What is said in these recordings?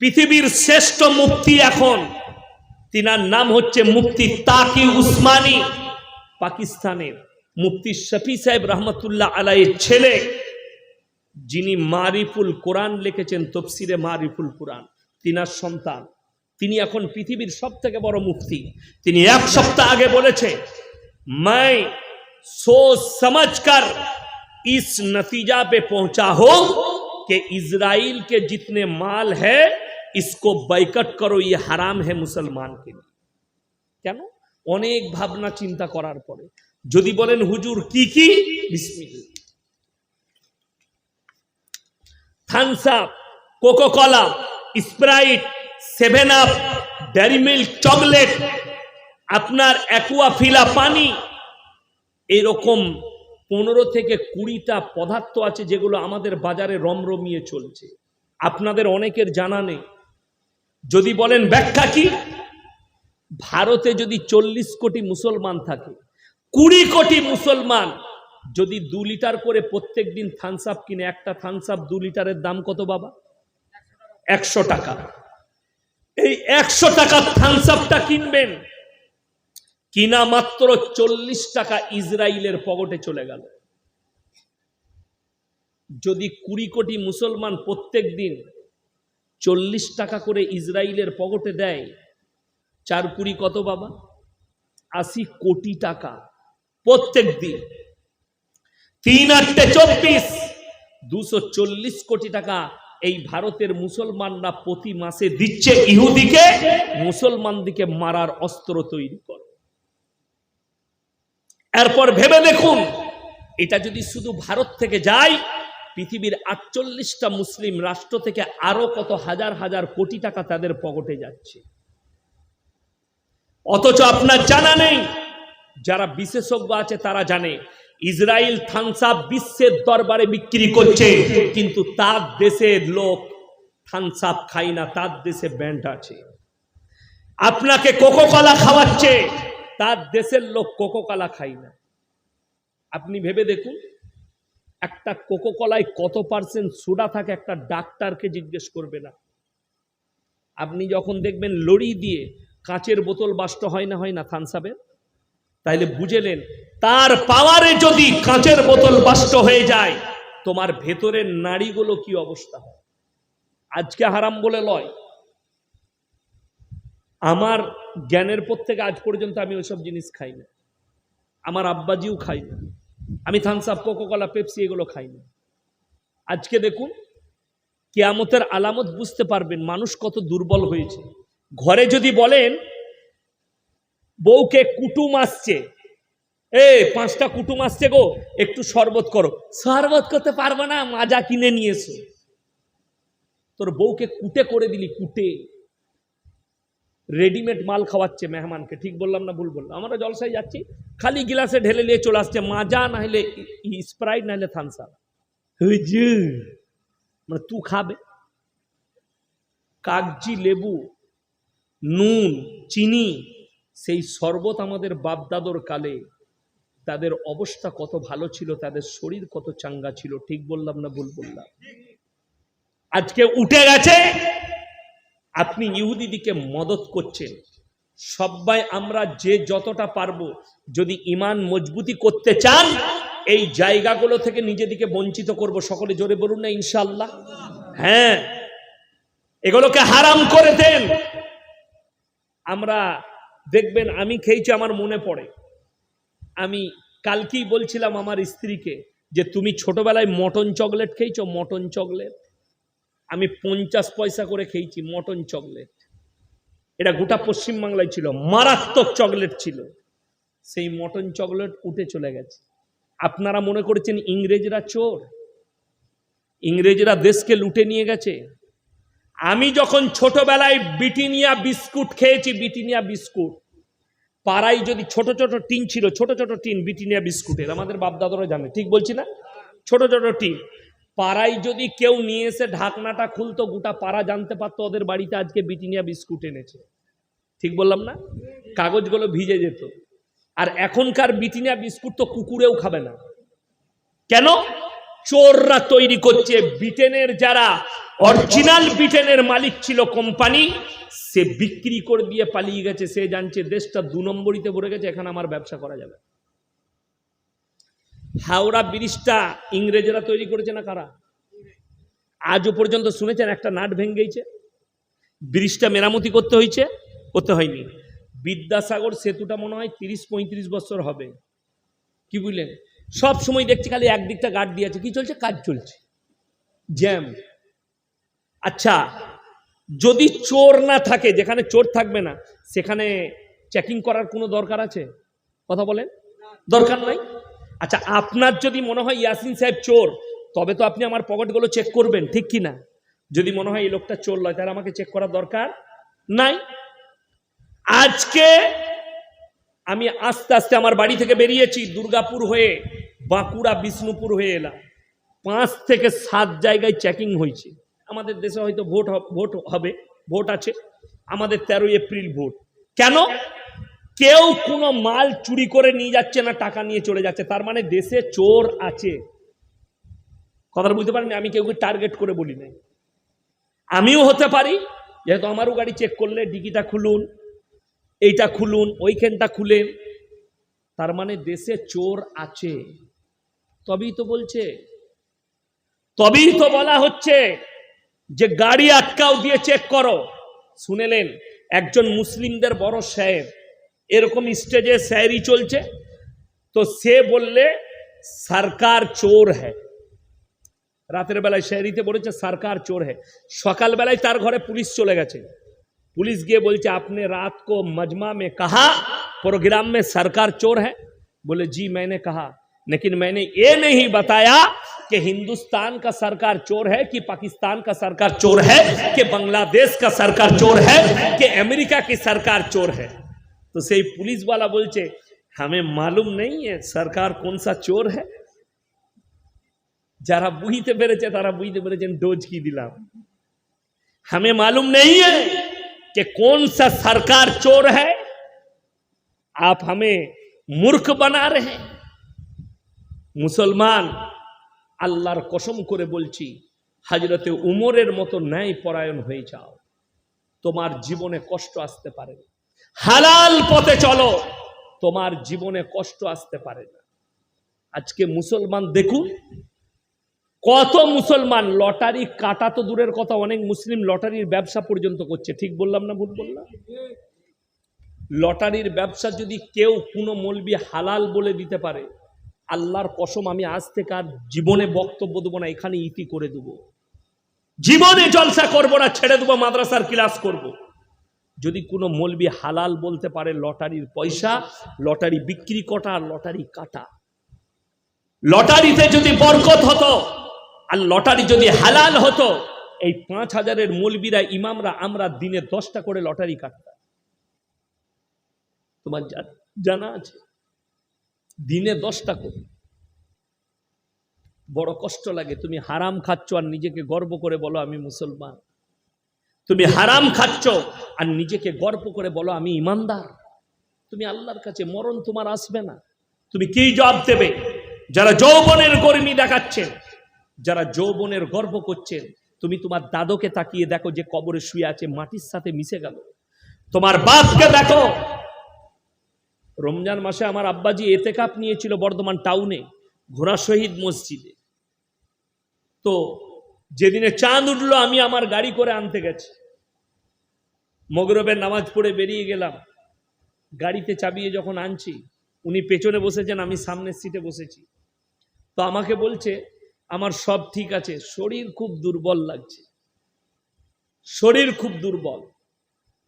পৃথিবীর শ্রেষ্ঠ মুক্তি এখন তিনার নাম হচ্ছে মুফতি তাকি উসমানী পাকিস্তানের মুফতি শফি সাহেব রহমতুল্লাহ আলাইয়ের ছেলে যিনি মারিফুল কোরআন লিখেছেন তফসিরে মারিফুল কোরআন তিনার সন্তান তিনি এখন পৃথিবীর সব থেকে বড় মুফতি তিনি এক সপ্তাহ আগে বলেছে मैं सोच समझ कर इस नतीजा पे पहुंचा हो कि इजराइल के जितने माल है इसको बैकट करो ये হারাম है মুসলমান के लिए কেন অনেক ভাবনা চিন্তা করার পরে যদি বলেন হুজুর কি কি বিসমিল্লাহ Thums Up Coca Cola Sprite Seven Up Dairy Milk chocolate আপনার অ্যাকুয়া ফিলা পানি এরকম পনেরো থেকে কুড়িটা পদার্থ আছে যেগুলো আমাদের বাজারে রমরমিয়ে চলছে আপনাদের অনেকের জানা নেই যদি বলেন ব্যাখ্যা কি? ভারতে যদি চল্লিশ কোটি মুসলমান থাকে, কুড়ি কোটি মুসলমান, যদি দু লিটার করে প্রত্যেক দিন থামস আপ কিনে, একটা থামস আপ দু লিটারের দাম কত বাবা? একশো টাকা। এই একশো টাকার থামস আপটা কিনবেন। কিনা মাত্র চল্লিশ টাকা ইসরায়েলের পকেটে চলে গেল। যদি কুড়ি কোটি মুসলমান প্রত্যেক দিন চল্লিশ টাকা করে ইসরায়েলের পকেটে দেয়। চার কুড়ি কত বাবা? আশি কোটি টাকা প্রত্যেক দিন। তিন আটটে চব্বিশ, দুশো চল্লিশ কোটি টাকা এই ভারতের মুসলমানরা প্রতি মাসে দিচ্ছে ইহুদিকে, মুসলমানদিকে মারার অস্ত্র তৈরি করে। এরপর ভেবে দেখুন, এটা যদি শুধু ভারত থেকে যায় পৃথিবীর আটচল্লিশটা মুসলিম রাষ্ট্র থেকে আরও কত হাজার হাজার কোটি টাকা তাদের পকেটে যাচ্ছে। অথচ আপনার জানা নেই, যারা বিশেষজ্ঞ আছে তারা জানে, ইসরায়েল থানসাপ বিশ্বের দরবারে বিক্রি করছে, কিন্তু তার দেশের লোক থানসাপ খায় না, তার দেশে ব্যান্ড আছে। আপনাকে কোকো কলা খাওয়াচ্ছে, তার দেশের লোক কোকো কলা খায় না। আপনি ভেবে দেখুন একটা কোকো কলায় কত পার্সেন্ট সোডা থাকে একটা ডাক্তারকে জিজ্ঞেস করবে না। আপনি যখন দেখবেন লড়ি দিয়ে কাঁচের বোতল বাষ্ট হয় না হয় না থানসাবের তাইলে বুঝেলেন তার পাওয়ারে যদি কাঁচের বোতল বাষ্ট হয়ে যায়, তোমার ভেতরের নাড়িগুলো কি অবস্থা হয়? আজকে হারাম বলে লয়। আমার জ্ঞানের পর থেকে আজ পর্যন্ত আমি ওইসব জিনিস খাই না। আমার আব্বাজিও খাই না। আমি থামসাপ কোকোকলা পেপসি এগুলো খাই না আজকে দেখুন, কেয়ামতের আলামত বুঝতে পারবেন মানুষ কত দুর্বল হয়েছে। ঘরে যদি বলেন, বউকে কুটুম আসছে, এ, পাঁচটা কুটুম আসছে গো, একটু শরবত করো। শরবত করতে পারব না, মাজা কিনে নিয়ে এসো তোর বউকে কুটে করে দিলি, কুটে। রেডিমেড মাল খাওয়াচ্ছে মেহমানকে। ঠিক বললাম না ভুল বললাম? আমরা জলসায় যাচ্ছি, খালি গিলাসে ঢেলে নিয়ে চলে আসছে, মাজা না হলে স্প্রাইট না হলে থানসা হুজুর মানে তু খাবে? কাগজি লেবু, নুন, চিনি, সেই শরবত আমাদের বাপদাদর কালে, তাদের অবস্থা কত ভালো ছিল, তাদের শরীর কত চাঙ্গা ছিল, ঠিক বললাম না ভুল বললাম? আজকে উঠে গেছে আপনি ইহুদিদিকে মদত করছেন। সবাই আমরা যে যতটা পারব, যদি ইমান মজবুতি করতে চান, এই জায়গাগুলো থেকে নিজেদিকে বঞ্চিত করব। সকলে জোরে বলুন না ইনশাল্লাহ হ্যাঁ এগুলোকে হারাম করে দেন। আমরা দেখবেন, আমি খেয়েছি, আমার মনে পড়ে। আমি কালকেই বলছিলাম আমার স্ত্রীকে যে, তুমি ছোটবেলায় মটন চকলেট খেয়েছো? Mutton chocolate. আমি পঞ্চাশ পয়সা করে খেয়েছি, মটন চকলেট। এটা গোটা পশ্চিমবাংলায় ছিল, মারাত্মক চকলেট ছিল। সেই মটন চকলেট উঠে চলে গেছে। আপনারা মনে করেছেন ইংরেজরা চোর? ইংরেজরা দেশকে লুটে নিয়ে গেছে? আমি যখন ছোটবেলায় বিটিনিয়া বিস্কুট খেয়েছি, বিটিনিয়া বিস্কুট। পাড়ায় যদি ছোট ছোট টিন ছিল, ছোট ছোট টিন বিটিনিয়া বিস্কুটের, আমাদের বাপদাদরা জানে, ঠিক বলছি না? ছোট ছোট টিন। পাড়ায় যদি কেউ নিয়ে এসে ঢাকনাটা খুলতো, গোটা পাড়া জানতে পারতো ওদের বাড়িতে আজকে বিটিনিয়া বিস্কুট এনেছে। ঠিক বললাম না? কাগজগুলো ভিজে যেত। আর এখনকার বিটিনিয়া বিস্কুট তো কুকুরেও খাবে না। কেন? চোররা তৈরি করছে। ব্রিটেনের যারা অরিজিনাল ব্রিটেনের মালিক ছিল কোম্পানি, সে বিক্রি করে দিয়ে পালিয়ে গেছে। সে জানছে দেশটা দু নম্বরিতে ভরে গেছে, এখানে আমার ব্যবসা করা যাবে হাওড়া ব্রিজটা ইংরেজরা তৈরি করেছে না কারা? আজও পর্যন্ত শুনেছেন একটা নাট ভেঙে গেছে ব্রিজটা মেরামতি করতে হয়েছে করতে হয়নি। বিদ্যাসাগর সেতুটা মনে হয় তিরিশ পঁয়ত্রিশ বছর হবে। কি বুঝলেন? সব সময় দেখছি খালি একদিকটা গার্ড দিয়ে আছে। কি চলছে? কাজ চলছে। জ্যাম। আচ্ছা যদি চোর না থাকে, যেখানে চোর থাকবে না, সেখানে চেকিং করার কোনো দরকার আছে? কথা বলেন। দরকার নাই? আচ্ছা আপনার যদি মনে হয় ইয়াসিন সাহেব চোর, তবে তো আপনি আমার পকেটগুলো চেক করবেন, ঠিক কি না যদি মনে হয় এই লোকটা চোর লয়, তাহলে আমাকে চেক করার দরকার নাই? আজকে আমি আস্তে আস্তে আমার বাড়ি থেকে বেরিয়েছি, দুর্গাপুর হয়ে, বাঁকুড়া, বিষ্ণুপুর হয়ে এলাম। পাঁচ থেকে সাত জায়গায় চেকিং হয়েছে। আমাদের দেশে হয়তো ভোট ভোট হবে, ভোট আছে। আমাদের তেরোই এপ্রিল ভোট। কেন? কেউ কোনো মাল চুরি করে নিয়ে যাচ্ছে না, টাকা নিয়ে চলে যাচ্ছে। তার মানে দেশে চোর আছে। কথাটা বুঝতে পারেন আমি কেউকে টার্গেট করে বলি নাই। আমিও হতে পারি। যেহেতু আমারও গাড়ি চেক করলে, ডিকিটা খুলুন, এইটা খুলুন, ওইখানটা খুলেন। তার মানে দেশে চোর আছে। তবেই তো বলছে। তবেই তো বলা হচ্ছে যে গাড়ি আটকাও দিয়ে চেক করো। শুনেলেন একজন মুসলিমদের বড় সাহেব। এরকম স্টেজে শায়েরি চলছে তো সে বললে সরকার চোর হ্যাঁ রাতের বেলায় শায়েরিতে বলেছে সরকার চোর হ্যাঁ সকালবেলায় তার ঘরে পুলিশ চলে গেছে पुलिस गए बोलते आपने रात को मजमा में कहा प्रोग्राम में सरकार चोर है बोले जी मैंने कहा लेकिन मैंने ये नहीं बताया कि हिंदुस्तान का सरकार चोर है कि पाकिस्तान का सरकार चोर है कि बांग्लादेश का सरकार चोर है कि अमेरिका की सरकार चोर है तो सही पुलिस वाला बोलते हमें मालूम नहीं है सरकार कौन सा चोर है যারা বুঝতে পেরেছে তারা বুঝতে পেরেছেন ডোজ কি দিলাম हमें मालूम नहीं है कि कौन सा सरकार चोर है आप हमें मूर्ख बना रहे हैं মুসলমান আল্লাহর কসম করে বলছি হাজরতে উমরের মতো ন্যায় পরায়ণ হয়ে যাও তোমার জীবনে কষ্ট আসতে পারে না হালাল পথে চলো। তোমার জীবনে কষ্ট আসতে পারে না। আজকে মুসলমান, দেখুন, কত মুসলমান, লটারি কাটা তো দূরের কথা, অনেক মুসলিম লটারির ব্যবসা পর্যন্ত করছে। ঠিক বললাম না ভুল বললাম? লটারির ব্যবসা যদি কেউ কোনো মলবি হালাল বলে দিতে পারে, আল্লাহর কসম, আমি আজ থেকে আর জীবনে বক্তব্য দেবো না, এখানে ইতি করে দেবো। জীবনে জলসা করব না, ছেড়ে দেবো, মাদ্রাসার ক্লাস করব। যদি কোনো মলবি হালাল বলতে পারে, লটারির পয়সা, লটারি বিক্রি কটা, লটারি কাটা? লটারিতে যদি বরকত হতো আর লটারি যদি হালাল হতো, এই পাঁচ হাজারের মলবিরা, ইমামরা, আমরা দিনে দশটা করে লটারি কাটতাম। তোমার জানা আছে? দিনে দশটা করে। বড় কষ্ট লাগে, তুমি হারাম খাচ্ছ আর নিজেকে গর্ব করে বলো, আমি মুসলমান। তুমি হারাম খাচ্ছ আর নিজেকে গর্ব করে বলো, আমি ইমানদার। তুমি আল্লাহর কাছে মরণ তোমার আসবে না। তুমি কি জবাব দেবে? যারা যৌবনের কর্মী দেখাচ্ছেন যারা যৌবনের গর্ব করছেন তুমি তোমার দাদকে তাকিয়ে দেখো যে কবরে শুয়ে আছে, মাটির সাথে মিশে গেল। তোমার বাপকে দেখো। রমজান মাসে আমার আব্বাজি এতেকাপ নিয়েছিল বর্ধমান টাউনে, ঘোড়া শহীদ মসজিদে। তো যেদিনে চাঁদ উঠল, আমি আমার গাড়ি করে আনতে গেছি। মগরবের নামাজ পড়ে বেরিয়ে গেলাম। গাড়িতে চাবিয়ে যখন আনছি, উনি পেছনে বসেছেন, আমি সামনের সিটে বসেছি। তো আমাকে বলছে, আমার সব ঠিক আছে, শরীর খুব দুর্বল লাগছে। শরীর খুব দুর্বল।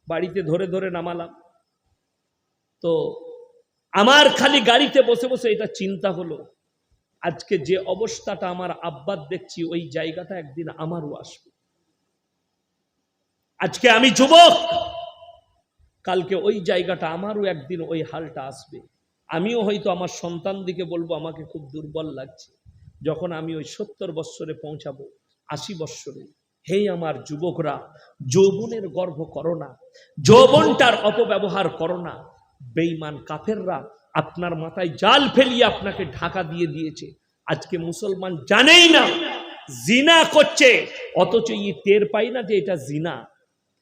বাড়িতে ধরে ধরে নামালাম। তো আমার খালি গাড়িতে বসে বসে এটা চিন্তা হলো। আজকে যে অবস্থাটা আমার আব্বার দেখছি, ওই জায়গাটা একদিন আমারও আসবে। আজকে আমি যুবক। কালকে ওই জায়গাটা, আমারও একদিন ওই হালটা আসবে। আমিও হয়তো আমার সন্তান দিকে বলব, আমাকে খুব দুর্বল লাগছে। যখন আমি ওই সত্তর বৎসরে পৌঁছাবো, আশি বৎসরে, হে আমার যুবকরা, যৌবনের গর্ভ করো না। যৌবনটার অপব্যবহার করো না। বেইমান কাফেররা আপনার মাথায় জাল ফেলিয়ে আপনাকে ঢাকা দিয়ে দিয়েছে। আজকে মুসলমান জানেই না, জিনা করছে। অথচ ই টের পাই না যে এটা জিনা।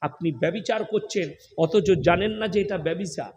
আপনি ব্যবিচার করছেন অথচ জানেন না যে এটা ব্যবিচার।